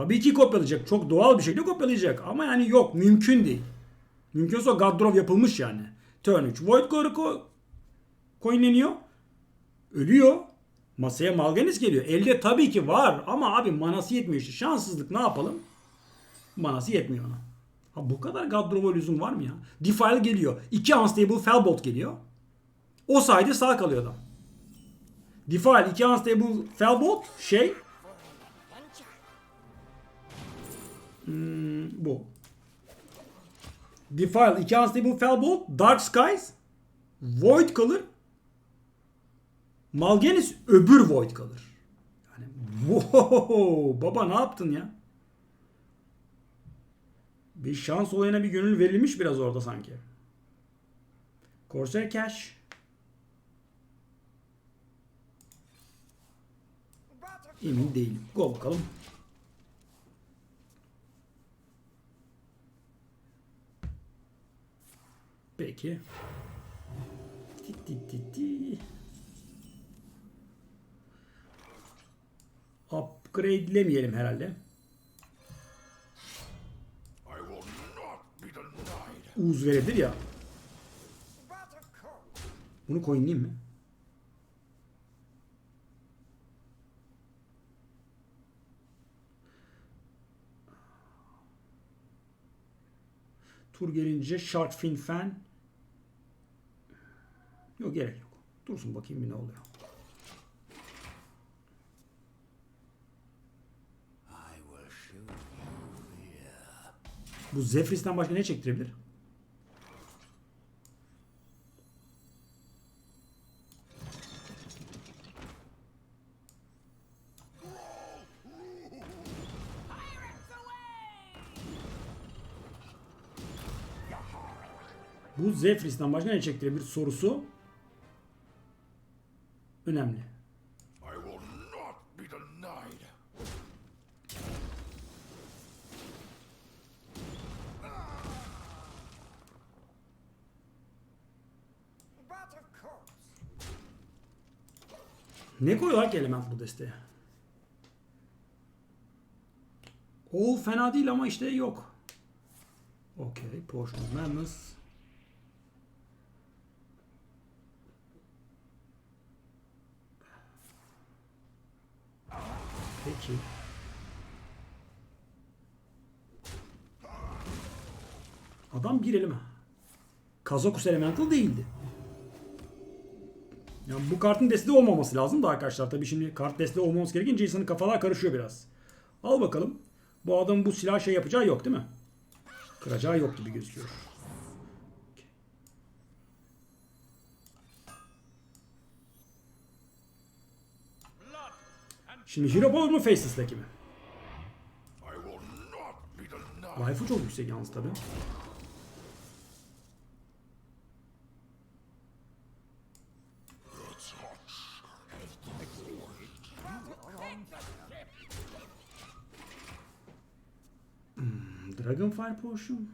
Tabii ki kopyalayacak. Çok doğal bir şekilde kopyalayacak. Ama yani yok. Mümkün değil. Mümkünse o Gadrov yapılmış yani. Turn 3. Void Core'u ko coinleniyor. Ölüyor. Masaya Malganis geliyor. Elde tabii ki var ama abi manası yetmiyor işte. Şanssızlık ne yapalım? Manası yetmiyor ona. Ha bu kadar Gadrov'a lüzum var mı ya? Defile geliyor. 2 Unstable Fellbolt geliyor. O sayede sağ kalıyor adam. Defile 2 Unstable Fellbolt şey Hmm, bu. Defile 2 Unstable Fellbolt Dark Skies Void kalır. Malgenis öbür Void kalır. Yani wow, baba ne yaptın ya? Bir şans olayına bir gönül verilmiş biraz orada sanki. Corsair Cash. Emin değilim. Go bakalım. Peki. Upgrade'lemeyelim herhalde. Uz verebilir ya. Bunu coinleyeyim mi? Tur gelince Shark Fin Fan. Yok gerek yok. Dursun bakayım bir ne oluyor. I will shoot you here. Bu Zephyr'den başka ne çektirebilir? Bu Zephyr'den başka ne çektirebilir sorusu önemli. I will not be denied. Ne koyuyorlar ki element bu desteğe? All fena değil ama işte yok. Okey. Potion of Peki. Adam bir elime. Kazakus Elemental değildi. Yani bu kartın desteği olmaması lazım da arkadaşlar. Tabii şimdi kart desteği olmaması gerekince insanın kafalar karışıyor biraz. Al bakalım. Bu adamın bu silah şey yapacağı yok değil mi? Kıracağı yok gibi gözüküyor. Şimdi Hero Power mu Faceless'taki mi? Life'ı çok yüksek yalnız tabii. Hmm, Dragonfire Potion.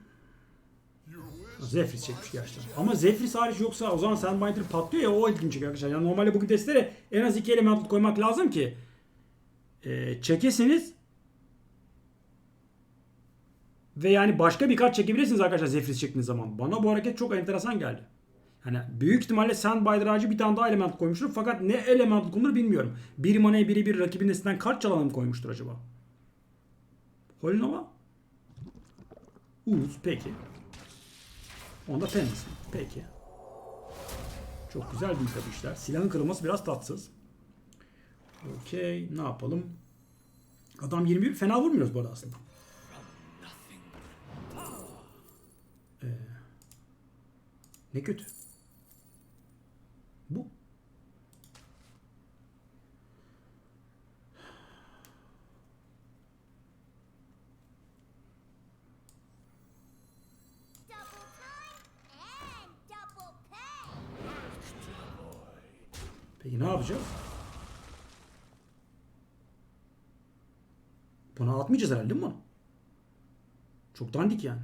Zephyr çekmiş gerçekten. Ama Zephyr hariç yoksa o zaman Sandbinder patlıyor ya o ilginç arkadaşlar. Yani normalde bugün testlere en az iki element koymak lazım ki e, çekesiniz ve yani başka bir kart çekebilirsiniz arkadaşlar Zephyr çektiğiniz zaman. Bana bu hareket çok enteresan geldi. Yani büyük ihtimalle Sandbinder ağacı bir tane daha element koymuştur. Fakat ne element konulur bilmiyorum. Bir manaya biri bir rakibin desinden kart çalanı mı koymuştur acaba? Holinova? Uz peki. Onda Fenris. Peki. Çok güzel bir tabii işler. Silahın kırılması biraz tatsız. Okey. Ne yapalım? Adam 21. Fena vurmuyoruz bu arada aslında. Ee, ne kötü. Bu. Peki ne yapacağız? Buna atmayacağız herhalde değil mi bunu? Çok dandik yani.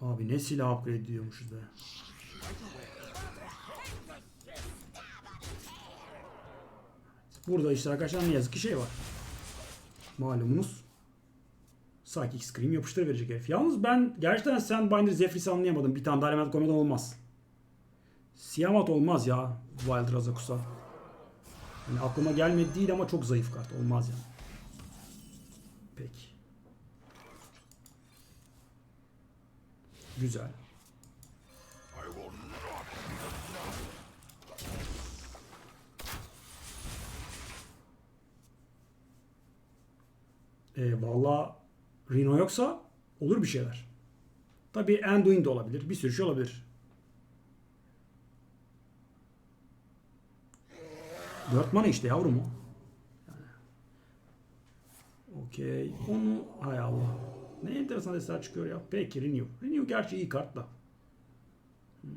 Abi ne silah upgrade ediyormuşuz be. Burada işte arkadaşlar ne yazık ki şey var. Malumunuz. Psychic Scream yapıştır verecek herif. Yalnız ben gerçekten Sandbinder Zephyr'si anlayamadım. Bir tane daha element koymadan olmaz. Siyamat olmaz ya Wild Razakus'a. Yani aklıma gelmedi değil ama çok zayıf kart. Olmaz yani. Peki. Güzel. E, Valla Rino yoksa olur bir şeyler. Tabii Anduin de olabilir. Bir sürü şey olabilir. Dört mana işte yavrum o. Okey. Onu hay Allah. Ne enteresan eser çıkıyor ya. Peki Renew. Renew gerçi iyi kart da. Hmm.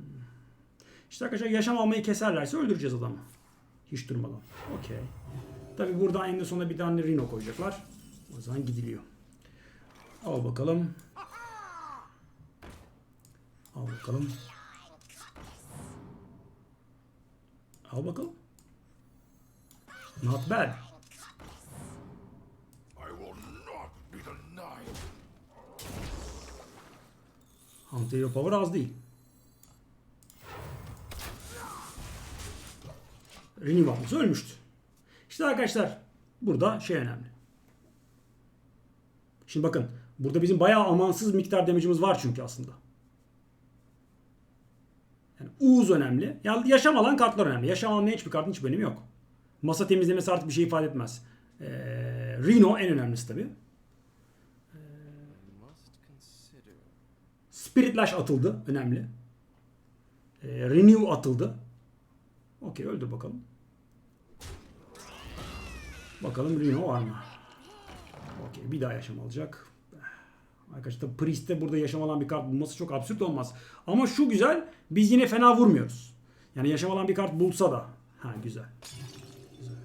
İşte arkadaşlar yaşam almayı keserlerse öldüreceğiz adamı. Hiç durmadan. Okey. Tabi burada en sonunda bir tane Reno koyacaklar. O zaman gidiliyor. Al bakalım. Al bakalım. Al bakalım. Not bad. I will not be denied. Hunter Hero Power az değil. Renew alması ölmüştü. İşte arkadaşlar burada şey önemli. Şimdi bakın burada bizim bayağı amansız miktar damage'imiz var çünkü aslında. Yani Uğuz önemli. Yani yaşam alan kartlar önemli. Yaşam almayan hiçbir kartın hiçbir önemi yok. Masa temizlemesi artık bir şey ifade etmez. Ee, Reno en önemlisi tabii. Spirit Lash atıldı. Önemli. Ee, Renew atıldı. Okey öldür bakalım. Bakalım Reno var mı? Okey bir daha yaşam alacak. Arkadaşlar Priest'te burada yaşam alan bir kart bulması çok absürt olmaz. Ama şu güzel biz yine fena vurmuyoruz. Yani yaşam alan bir kart bulsa da. Ha güzel. Güzel.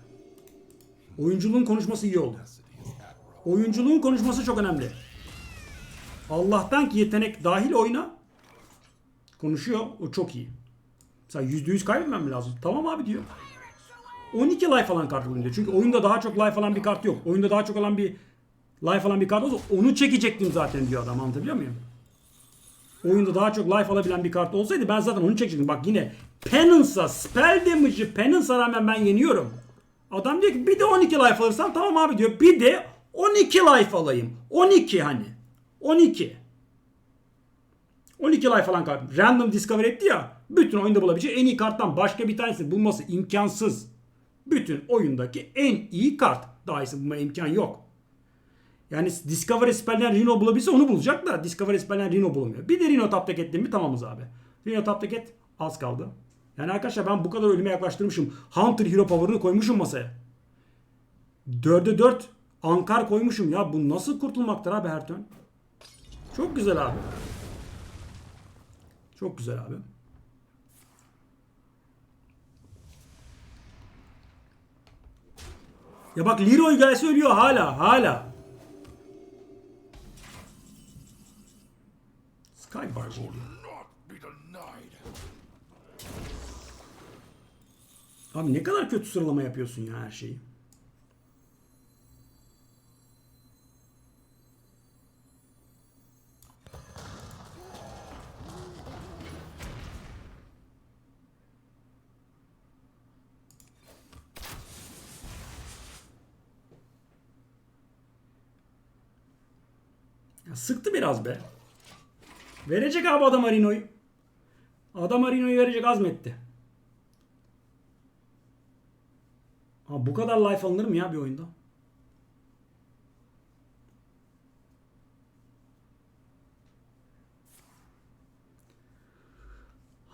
Oyunculuğun konuşması iyi oldu. Oyunculuğun konuşması çok önemli. Allah'tan ki yetenek dahil oyuna konuşuyor. O çok iyi. Mesela %100 kaybetmem mi lazım? Tamam abi diyor. 12 life alan kart bulunca. Çünkü oyunda daha çok life alan bir kart yok. Oyunda daha çok alan bir life alan bir kart olsa onu çekecektim zaten diyor adam. Anlatabiliyor muyum? Oyunda daha çok life alabilen bir kart olsaydı ben zaten onu çekecektim. Bak yine Penance'a spell damage'ı Penance'a rağmen ben yeniyorum. Adam diyor ki bir de 12 life alırsam tamam abi diyor. Bir de 12 life alayım. 12 hani. 12. 12 life falan kart. Random discover etti ya. Bütün oyunda bulabileceği en iyi karttan başka bir tanesi bulması imkansız. Bütün oyundaki en iyi kart. Daha iyisi bulma imkan yok. Yani Discovery Spell'den Reno bulabilse onu bulacak da Discovery Spell'den Reno bulmuyor. Bir de Reno taptek ettim mi tamamız abi. Reno taptek et az kaldı. Yani arkadaşlar ben bu kadar ölüme yaklaştırmışım. Hunter Hero Power'ını koymuşum masaya. 4'e 4 Ankar koymuşum. Ya bu nasıl kurtulmaktır abi her turn? Çok güzel abi. Çok güzel abi. Ya bak Leroy gelse ölüyor hala hala. Skybar Abi ne kadar kötü sıralama yapıyorsun ya her şeyi. Ya sıktı biraz be. Verecek abi adam Arino'yu. Adam Arino'yu verecek azmetti. Ha bu kadar life alınır mı ya bir oyunda?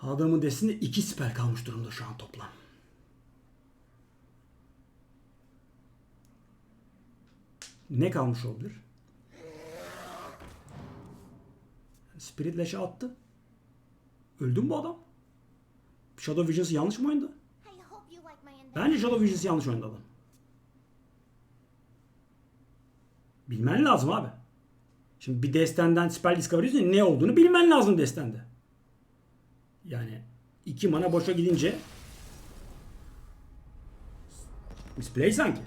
Adamın desinde iki siper kalmış durumda şu an toplam. Ne kalmış olabilir? Spirit Lash'ı attı. Öldü mü bu adam? Shadow Visions yanlış mı oynadı? Bence Shadow Visions yanlış oynadı. Bilmen lazım abi. Şimdi bir destenden spell discovery ne olduğunu bilmen lazım destende. Yani iki mana boşa gidince Misplay sanki.